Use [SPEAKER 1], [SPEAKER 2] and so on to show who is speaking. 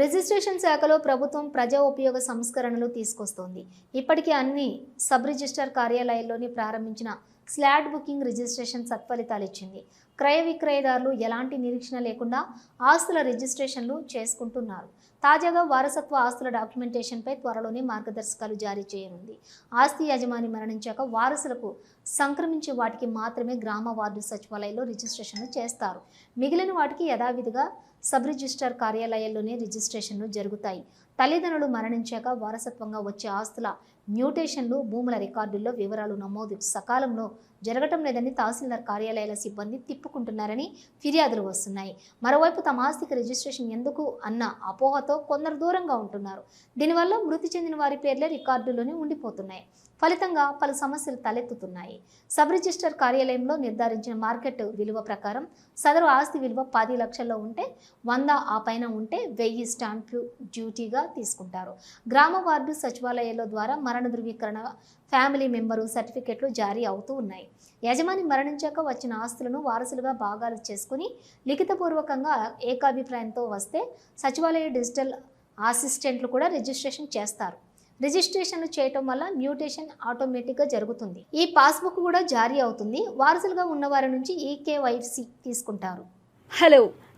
[SPEAKER 1] Registration శాఖలో ప్రభుత్వం ప్రజా ఉపయోగ సంస్కరణలు తీసుకొస్తోంది. ఇప్పటికే అన్ని సబ్ రిజిస్టర్ కార్యాలయాల్లోని ప్రారంభించిన స్లాట్ బుకింగ్ రిజిస్ట్రేషన్ సత్ఫలితాలు ఇచ్చింది. క్రయ విక్రయదారులు ఎలాంటి నిరీక్షణ లేకుండా ఆస్తుల రిజిస్ట్రేషన్లు చేసుకుంటున్నారు. తాజాగా వారసత్వ ఆస్తుల డాక్యుమెంటేషన్పై త్వరలోనే మార్గదర్శకాలు జారీ చేయనుంది. ఆస్తి యజమాని మరణించాక వారసులకు సంక్రమించే వాటికి మాత్రమే గ్రామ వార్డు సచివాలయంలో రిజిస్ట్రేషన్లు చేస్తారు. మిగిలిన వాటికి యథావిధిగా సబ్ రిజిస్టర్ కార్యాలయాల్లోనే రిజిస్ట్రేషన్లు జరుగుతాయి. తల్లిదండ్రులు మరణించాక వారసత్వంగా వచ్చే ఆస్తుల మ్యూటేషన్లు భూముల రికార్డుల్లో వివరాలు నమోదు సకాలంలో జరగటం లేదని తహసీల్దార్ కార్యాలయాల సిబ్బంది తిప్పుకుంటున్నారని ఫిర్యాదులు వస్తున్నాయి. మరోవైపు తమ ఆస్తికి రిజిస్ట్రేషన్ ఎందుకు అన్న అపోహతో కొందరు దూరంగా ఉంటున్నారు. దీనివల్ల మృతి చెందిన వారి పేర్లే రికార్డులోనే ఉండిపోతున్నాయి. ఫలితంగా పలు సమస్యలు తలెత్తుతున్నాయి. సబ్ రిజిస్టర్ కార్యాలయంలో నిర్ధారించిన మార్కెట్ విలువ ప్రకారం సదరు ఆస్తి విలువ పది లక్షల్లో ఉంటే వంద ఆ పైన ఉంటే వెయ్యి స్టాంపు డ్యూటీగా తీసుకుంటారు. గ్రామ వార్డు సచివాలయాల ద్వారా మరణ ధృవీకరణ ఫ్యామిలీ మెంబరు సర్టిఫికెట్లు జారీ అవుతూ ఉన్నాయి. యజమాని మరణించాక వచ్చిన ఆస్తులను వారసులుగా భాగాలు చేసుకుని లిఖితపూర్వకంగా ఏకాభిప్రాయంతో వస్తే సచివాలయ డిజిటల్ అసిస్టెంట్లు కూడా రిజిస్ట్రేషన్ చేస్తారు. రిజిస్ట్రేషన్లు చేయటం వల్ల మ్యూటేషన్ ఆటోమేటిక్గా జరుగుతుంది. ఈ పాస్బుక్ కూడా జారీ అవుతుంది. వారసులుగా ఉన్నవారి నుంచి ఈ కేవైసీ తీసుకుంటారు.
[SPEAKER 2] హలో